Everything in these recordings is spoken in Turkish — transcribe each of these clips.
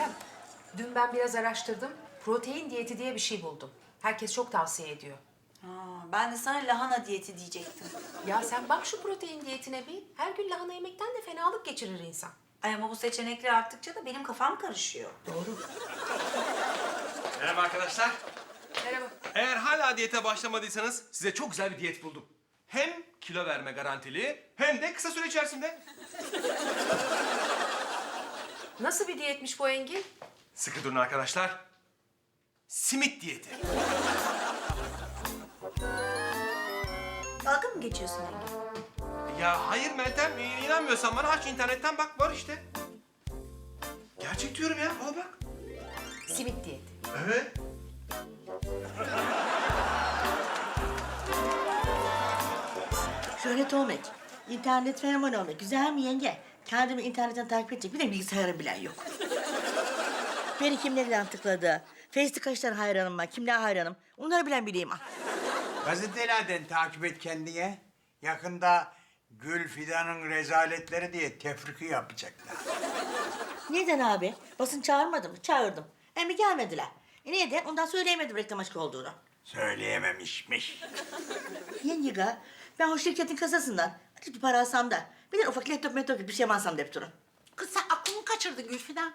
Meltem, dün ben biraz araştırdım. Protein diyeti diye bir şey buldum. Herkes çok tavsiye ediyor. Ha, ben de sana lahana diyeti diyecektim. Ya sen bak şu protein diyetine bir. Her gün lahana yemekten de fenalık geçirir insan. Ay ama bu seçenekler arttıkça da benim kafam karışıyor. Doğru. Merhaba arkadaşlar. Merhaba. Eğer hala diyete başlamadıysanız size çok güzel bir diyet buldum. Hem kilo verme garantili hem de kısa süre içerisinde. Nasıl bir diyetmiş bu Engin? Sıkı durun arkadaşlar. Simit diyeti. Dalga mı geçiyorsun Engin? Ya hayır Meltem, inanmıyorsan bana aç internetten bak var işte. Gerçek diyorum ya, al bak. Simit diyeti. Evet. Şöhret olmak, internet fenomen olmak güzel mi yenge? Kendimi internetten takip edecek bir de bilgisayarım bile yok. Beni kim nereden tıkladı? Face'te kaç tane hayranım var, kimler hayranım? Onları bilen bileyim. ah. Gazetelerden takip et kendine. Yakında Gül Fidan'ın rezaletleri diye tefriki yapacaklar. Neden abi? Basın çağırmadı mı? Çağırdım. Ama gelmediler. E neden? Ondan söyleyemedim reklam aşkı olduğunu. Söyleyememişmiş. Yenge ga, ben o şirketin kasasından azıcık bir para alsam da bir de ufak laptop gibi bir şey mi alsam deyip durun. Kız sen aklını kaçırdın Gülfidan.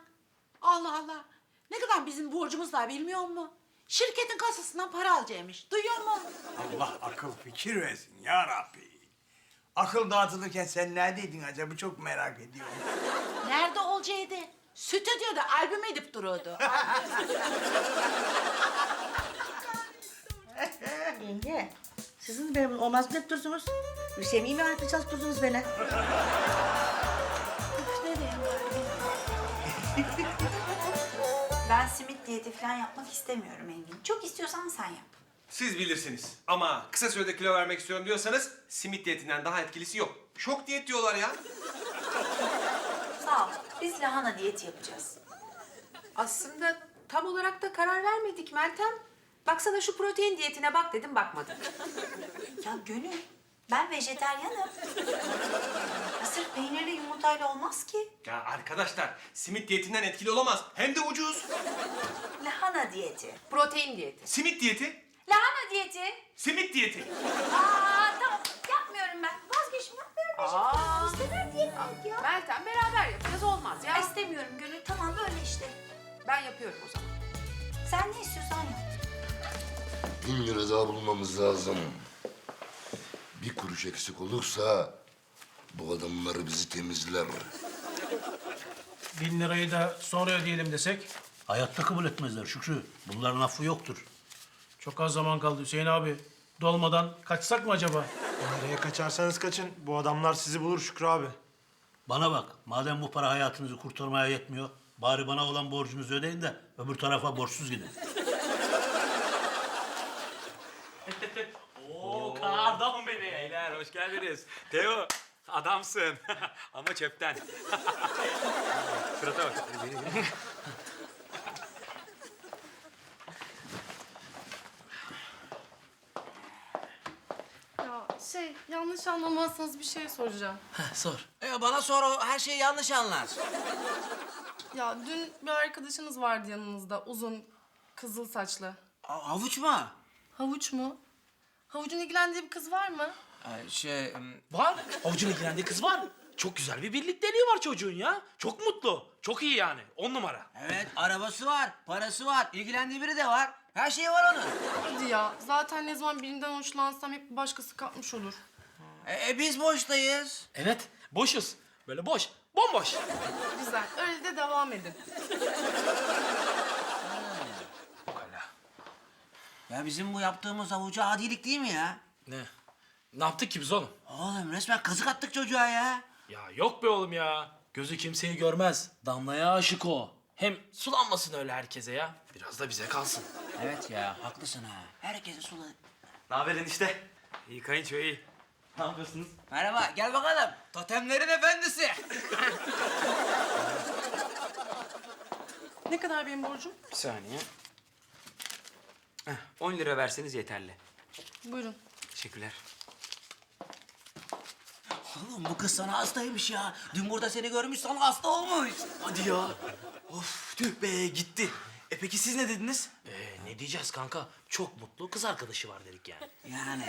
Allah Allah. Ne kadar bizim borcumuz var bilmiyor musun? Şirketin kasasından para alacakmış. Duyuyor musun? Allah akıl fikir versin ya Rabbi. Akıl dağıtılırken sen neredeydin acaba çok merak ediyorum. Nerede olacaktı? Stüdyoda albüm edip duruyordu. Yenge, sizin benim olmaz mı deyip dursunuz? Bir şey mi etmeye çalışıyorsunuz beni? Ben simit diyeti falan yapmak istemiyorum Engin. Çok istiyorsan sen yap. Siz bilirsiniz. Ama kısa sürede kilo vermek istiyorum diyorsanız simit diyetinden daha etkilisi yok. Şok diyet diyorlar ya. Sağ ol. Biz lahana diyeti yapacağız. Aslında tam olarak da karar vermedik Meltem. Baksana şu protein diyetine bak dedim bakmadın. Ya Gönül, ben vejeteryanım. Ya sırf peynirli yumurtayla olmaz ki. Ya arkadaşlar simit diyetinden etkili olamaz. Hem de ucuz. Lahana diyeti. Protein diyeti. Simit diyeti, Lahana diyeti. simit diyeti. Aa tamam yapmıyorum ben. Vazgeçtim yapmıyorum. Aa. Diyet yok ya. Meltem beraber yapacağız olmaz ya. Ya istemiyorum Gönül. Tamam böyle işte. Ben yapıyorum o zaman. Sen ne istiyorsan yap. Bin lira daha bulmamız lazım. Bir kuruş eksik olursa bu adamlar bizi temizler. Bin lirayı da sonra ödeyelim desek Hayatta kabul etmezler Şükrü. Bunların affı yoktur. çok az zaman kaldı Hüseyin abi. Dolmadan kaçsak mı acaba? Nereye kaçarsanız kaçın. Bu adamlar sizi bulur Şükrü abi. Bana bak, madem bu para hayatınızı kurtarmaya yetmiyor, bari bana olan borcunuzu ödeyin de öbür tarafa borçsuz gidin. Kardan beni. Beyler hoş geldiniz. Teo, adamsın. Ama çöpten. Surata bak. Ya şey yanlış anlamazsanız bir şey soracağım. Sor. E, bana sor o her şeyi yanlış anlar. Ya dün bir arkadaşınız vardı yanınızda uzun kızıl saçlı. Havuç mu? Havuç mu? Havucun ilgilendiği bir kız var mı? şey... Var. Havucun ilgilendiği kız var. Çok güzel bir birlikteliği var çocuğun ya. Çok mutlu. Çok iyi yani. On numara. Evet, arabası var, parası var, ilgilendiği biri de var. Her şeyi var onun. Hadi ya zaten ne zaman birinden hoşlansam hep bir başkası kapmış olur. E, e, biz boştayız. Evet. Boşuz. Böyle boş. Bomboş. Güzel öyle de devam edin. Ya bizim bu yaptığımız avucu adilik değil mi ya? Ne? Ne yaptık ki biz oğlum? Oğlum resmen kazık attık çocuğa ya. Ya yok be oğlum ya. Gözü kimseyi görmez. Damlaya aşık o. Hem sulanmasın öyle herkese ya. Biraz da bize kalsın. Evet ya, haklısın ha. Herkesi suladı. Ne haber enişte? İyi kayınço iyi. Ne yapıyorsunuz? Merhaba, gel bakalım. Totemlerin efendisi. Ne kadar benim borcum? Bir saniye. Heh, 10 lira verseniz yeterli. Buyurun. Teşekkürler. Oğlum bu kız sana hastaymış ya. Dün burada seni görmüş sana hasta olmuş. Hadi ya. Of Tüh be gitti. E peki siz ne dediniz? Ee, ne diyeceğiz kanka? Çok mutlu kız arkadaşı var dedik yani. Yani.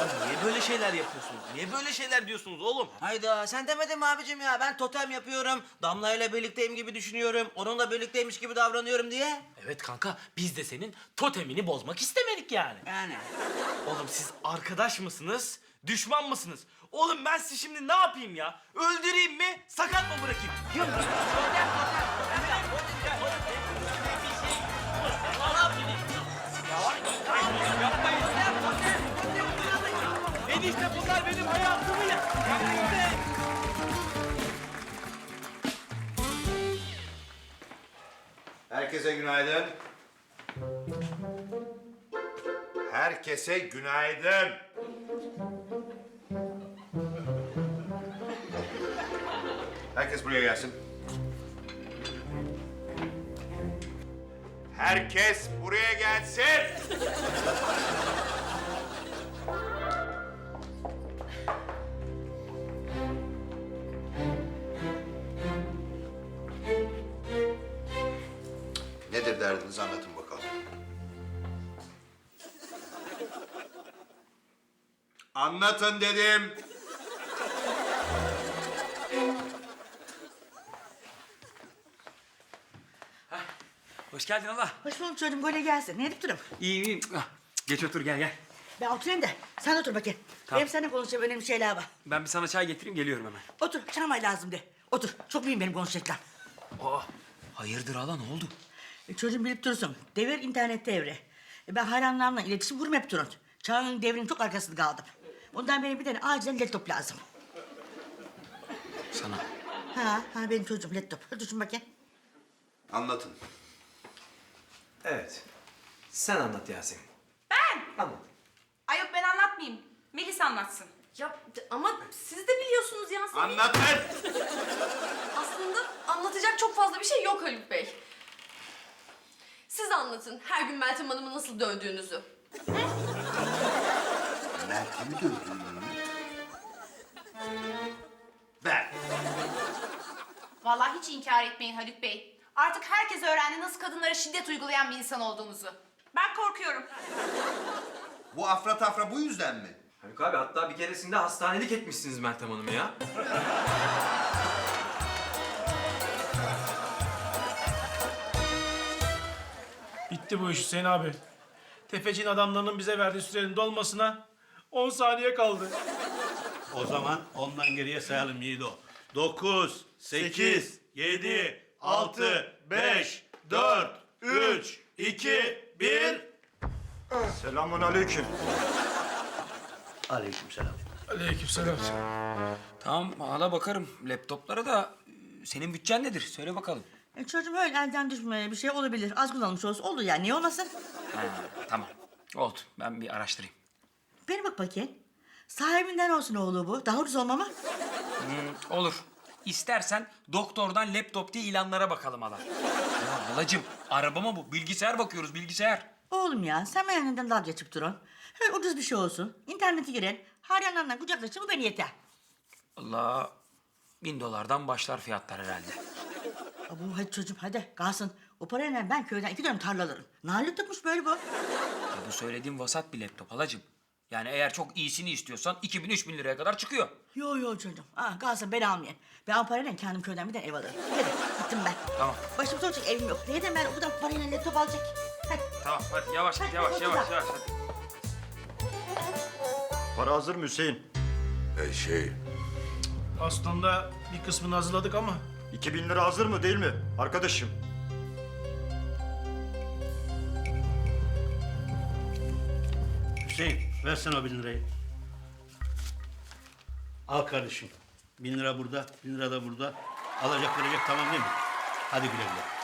Oğlum niye böyle şeyler yapıyorsunuz? Niye böyle şeyler diyorsunuz oğlum? Hayda sen demedin mi abicim ya? Ben totem yapıyorum. Damla ile birlikteyim gibi düşünüyorum. Onunla birlikteymiş gibi davranıyorum diye. Evet kanka biz de senin totemini bozmak istemedik yani. Yani. Oğlum siz arkadaş mısınız? Düşman mısınız? Oğlum ben sizi şimdi ne yapayım ya? Öldüreyim mi? Sakat mı bırakayım? Yok. Enişte bunlar benim hayatımı ya. Herkese günaydın. Herkese günaydın. Herkes buraya gelsin. Herkes buraya gelsin. Nedir derdiniz anlatın bakalım. Anlatın dedim. Hoş geldin Allah. Hoş bulduk çocuğum böyle gelsin. Ne edip durun? İyi iyi. Ah, Geç otur gel gel. Ben oturayım da sen otur bakayım. Tamam. Benim seninle konuşacağım önemli şeyler var. Ben bir sana çay getireyim geliyorum hemen. Otur çay lazım de. Otur. Çok mühim benim konuşacaklarım. Aa, hayırdır hala ne oldu? E, çocuğum bilip durursun. Devir internet devri. E, ben hayranlarımla iletişim kurum hep durun. Çağın devrinin çok arkasında kaldım. Ondan benim bir tane acilen laptop lazım. Sana. Ha, ha benim çocuğum laptop. Hadi düşün bakayım. Anlatın. Evet. Sen anlat Yasemin. Ben! Anlat. Ay yok ben anlatmayayım. Melis anlatsın. Ya ama siz de biliyorsunuz Yasemin. Anlatın. Aslında anlatacak çok fazla bir şey yok Haluk Bey. Siz anlatın her gün Meltem Hanım'ı nasıl dövdüğünüzü. Meltem'i dövdün mü? Ben. Vallahi hiç inkar etmeyin Haluk Bey. Artık herkes öğrendi nasıl kadınlara şiddet uygulayan bir insan olduğunuzu. Ben korkuyorum. Bu afra tafra bu yüzden mi? Haluk abi hatta bir keresinde hastanelik etmişsiniz Meltem Hanım'ı ya. Bitti bu iş Hüseyin abi. Tefecin adamlarının bize verdiği sürenin dolmasına 10 saniye kaldı. O zaman ondan geriye sayalım Yiğido. Dokuz, sekiz, yedi, altı, beş, dört, üç, iki, bir. Selamun aleyküm. Aleykümselam. Aleykümselam. Tamam hala bakarım laptoplara da e, senin bütçen nedir? Söyle bakalım. E, çocuğum öyle elden düşmeye bir şey olabilir. Az kullanılmış olsun. Olur yani. Niye olmasın? Ha, tamam. Oldu. Ben bir araştırayım. Beni bak bakayım. Sahibinden olsun oğlu bu. Daha ucuz olmama. Hmm, olur. İstersen doktordan laptop diye ilanlara bakalım hala. Ya halacığım araba mı bu? Bilgisayar bakıyoruz bilgisayar. Oğlum ya sen benimle dalga geçip durun. Öyle ucuz bir şey olsun. İnternete giren, her yanlarından kucaklaşın bu beni yeter. Allah bin dolardan başlar fiyatlar herhalde. Abu hadi çocuğum hadi kalsın. O parayla ben köyden iki dönüm tarla alırım. Nalet tutmuş böyle bu. Ya bu söylediğim vasat bir laptop halacığım. Yani eğer çok iyisini istiyorsan 2000-3000 liraya kadar çıkıyor. Yo yo çocuğum. Ha, kalsın ben almayayım. Ben o parayla kendim köyden bir tane ev alırım. Hadi gittim ben. Tamam. Başım soracak evim yok. Neden ben o kadar parayla laptop alacak? Hadi. Tamam hadi yavaş git yavaş yavaş yavaş hadi. Para hazır mı Hüseyin? E şey, Aslında bir kısmını hazırladık ama 2000 lira hazır mı değil mi arkadaşım? Hüseyin versene o bin lirayı. Al kardeşim. Bin lira burada, bin lira da burada. Alacak verecek tamam değil mi? Hadi güle güle.